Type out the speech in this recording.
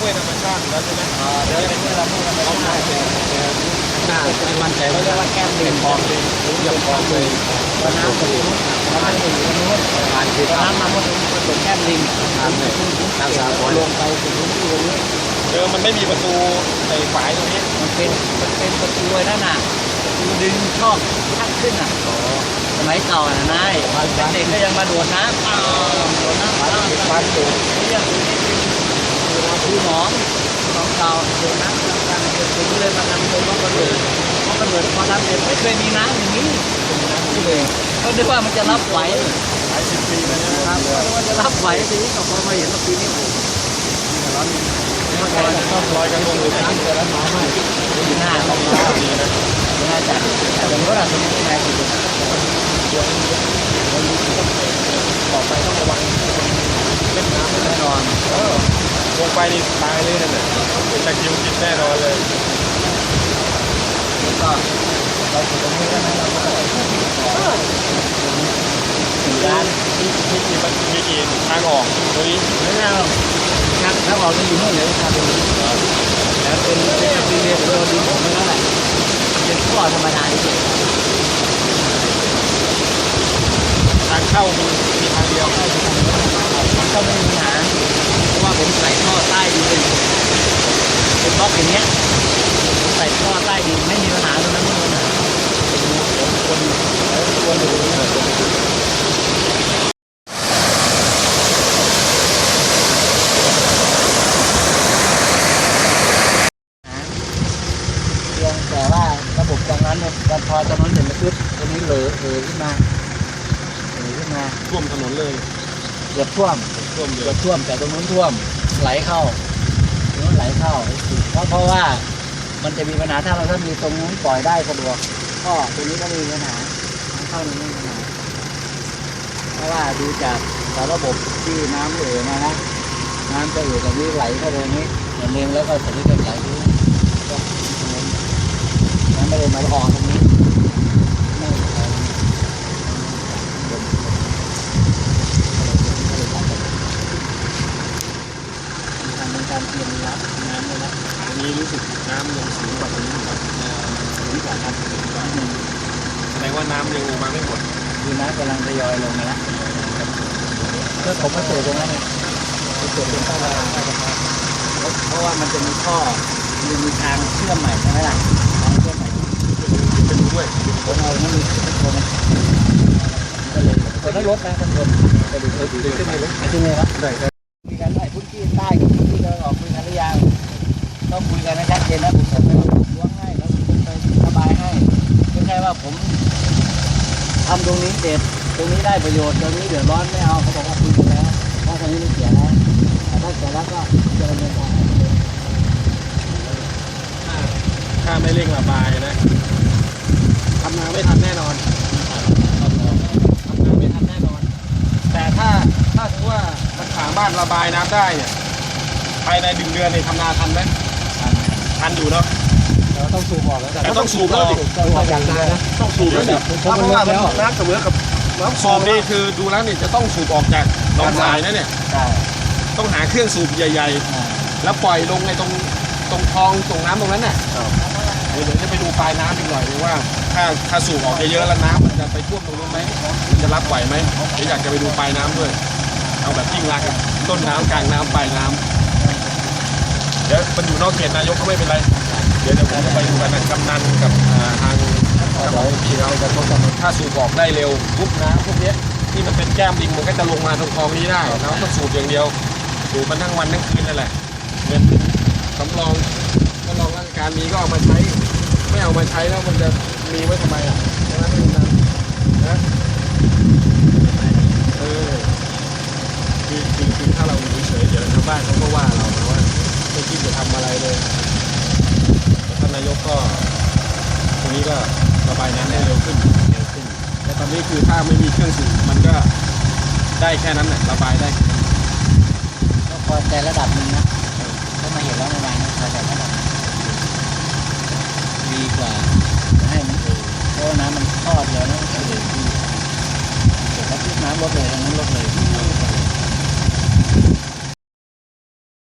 ห้วยธรรมชาติอยู่แล้วใช่ไหมอ่าเดี๋ยวเป็นที่เราพูดกันไปข้างหน้าน่าจะมั่นใจเขาว่าเรียกว่าแก้มลิงคลองเลยยังคลองเลยว่าน้ำตรงนู้นน้ำอยู่ตรงนู้นผ่านคือน้ำมาหมดตรงแก้มลิงผ่านเลยทางสาธรลงไปถึงที่ตรงนี้เออมันไม่มีประตูไอ้ฝายตรงนี้มันเป็นมันเป็นประตูไอ้นั่นน่ะประตูดึงชอบทักขึ้นอะสมัยเก่าน่ะนายเด็กก็ยังมาโดดน้ำอ้าวโดดน้ำอ้าวบ้านตูนี่ยัง คือหนองหนองเก่าโดดน้ำกลางๆถึงเลยมาทำเป็นว่ากระโดดเพราะกระโดดพอทำเสร็จไม่เคยมีน้ำอย่างนี้นี่เลยก็นึกว่ามันจะรับไหวหลายสิบปีแล้วครับก็นึกว่าจะรับไหวทีนี้ก็พอมาเห็นว่าปีนี้โอ้โหร้อนลอยลอยกันลงหรือน้ำแต่ละน้ำไม่ดีหน้าของเราดีนะน่าจะผมก็เราสมมตินายสุดต่อไปต้องระวังเล่นน้ำแน่นอนเออ ลงไปนี่ตายเลยนั่นแหละจะคิวกินแน่นอนเลยก็เราอยู่ตรงนี้แล้วนะเราก็สี่ล้านมีมีกี่มันมีกี่ทางออกตรงนี้แล้วเราครับแล้วเราจะอยู่นู่นเลยครับตรงนี้แล้วเป็นเป็นปีเรียนโดนดินผมไม่นั่นแหละเป็นข้อธรรมดาที่สุดทางเข้ามีมีทางเดียวก็ไม่มีปัญหาเพราะว่าผมใส่ท่อใต้ดินเป็นเป็นบล็อกอย่างเงี้ยใส่ท่อใต้ดินไม่มีปัญหาตรงนั้นไม่มีปัญหาคนคนดูเพียแต่ว่าระบบตรงนั้นเนี่ยพอตรงนั้นเสร็จแล้วปุ๊บตรงนี้เหลอเออขึ้นมาเออขึ้นมาท่วมถนนเลย เกือบท่วมท่วมเลเกือยบท่วมแต่ตรงนู้นท่วมไหลเข้าตรงนู้นไหลเข้าเพราะเพราะว่ามันจะมีปัญหาถ้าเราถ้ามีตรงนู้นปล่อยได้สะดวกก็ตรงนี้ก็ไม่มีปัญหาน้ำเข้าตรงนี้ไม่มีปัญหาเพราะว่าดูจากสารระบบที่น้ำเอ่อมานะน้ำจะเอ่อตรงนี้ไหลเข้าตรงนี้เหมือนเดิมแล้วก็ตรงนี้ก็ไหลตรงนี้ก็ตรงนี้น้ำไม่ได้มาออกตรงนี้ไม่ได้ออก ทำเป็นการเตรียมรับน้ำเลยนะอันนี้รู้สึกน้ำยังสูงกว่าตรงนี้อยู่ครับสูงกว่าครับสูงกว่าแสดงว่าน้ำยังมาไม่หมดคือน้ำกำลังทยอยลงมาแล้วก็ผมมาตรวจตรงนั้นเนี่ยไปตรวจตรงใต้านใต้สะพานเพราะเพราะว่ามันจะมีท่อมีมีทางเชื่อมใหม่ใช่ไหมล่ะทางเชื่อมใหม่เป็นด้วยผมเอานั้นมีเป็นคนก็เลยคนได้รถนะคนคนไปดูไปดูขึ้นในรถขึ้นเลยครับได้ครับคุยกันได้พื้นที่ใต้ ออกคุยกันหรือยังต้องคุยกันให้ชัดเจนนะผมจะไปล้วงให้แล้วผมไประบายให้ไม่ใช่ว่าผมทำตรงนี้เด็ดตรงนี้ได้ประโยชน์ตรงนี้เดือดร้อนไม่เอาเขาบอกว่าคุยกันแล้วเพราะตรงนี้ไม่เสียแล้วแต่ถ้าเสียแล้วก็จะดำเนินการถ้าถ้าไม่เร่งระบายนะทำนาไม่ทันแน่นอนทำนาไม่ทันแน่นอน แต่ถ้าถ้าถือว่ามันสามารถระบายน้ำได้เนี่ยายในหนึ่งเดือนเนี่ยทำนาทันไหมทันอยู่เนาะเราต้องสูบออกแล้วก็ต้องสูบแล้วดิต้องออกจากนานะต้องสูบแล้วดิเพราะว่ามันน้ำเสมอกับน้ำสูบนี่คือดูแล้วนี่จะต้องสูบออกจากหนองทรายนะเนี่ยใช่ต้องหาเครื่องสูบใหญ่อ่าๆแล้วปล่อยลงในตรงตรงคลองตรงน้ำตรงนั้นน่ะเดี๋ยวเดี๋ยวจะไปดูปลายน้ำอีกหน่อยนึงว่า ถ้าถ้าสูบออกเยอะๆแล้วน้ำมันจะไปท่วมตรงนู้นไหมมันจะรับไหวไหมเดี๋ยวอยากจะไปดูปลายน้ำด้วย เอาแบบยิ่งรักษณ์อะต้นน้ำกลางน้ำปลายน้ำ เดี๋ยวมันอยู่นอกเขตนายกก็ไม่เป็นไร เดี๋ยวเดี๋ยวผมจะไปดูกันนะกำนันกับทางกำนันที่เราจะทดสอบถ้าสูบออกได้เร็วปุ๊บน้ำพวกเนี้ยที่มันเป็นแก้มลิงมันก็จะลงมาตรงคลองนี้ได้น้ำต้องสูบอย่างเดียว สูบมันทั้งวันทั้งคืนนั่นแหละเงินสำรองสำรองราชการมีก็เอามาใช้ ไม่เอามาใช้แล้วมันจะมีไว้ทำไมอะใช่ไหมพี่นะนะเออคือคือคือถ้าเราอยู่เฉยๆเดี๋ยวชาวบ้านเขาก็ว่าเรานะว่าไม่คิดจะทำอะไรเลยแต่ท่านนาย กก็ตรงนี้ก็ระบายน้ำได้เร็วขึ้นเร็วขึ้น แต่ตอนนี้คือถ้าไม่มีเครื่องสูบมันก็ได้แค่นั้นแหละระบายได้ก็พอใจระดับหนึ่งนะก็มาเห็นแล้วเมื่อวานนะพอใจระดับหนึ่งดีกว่าจะให้มัน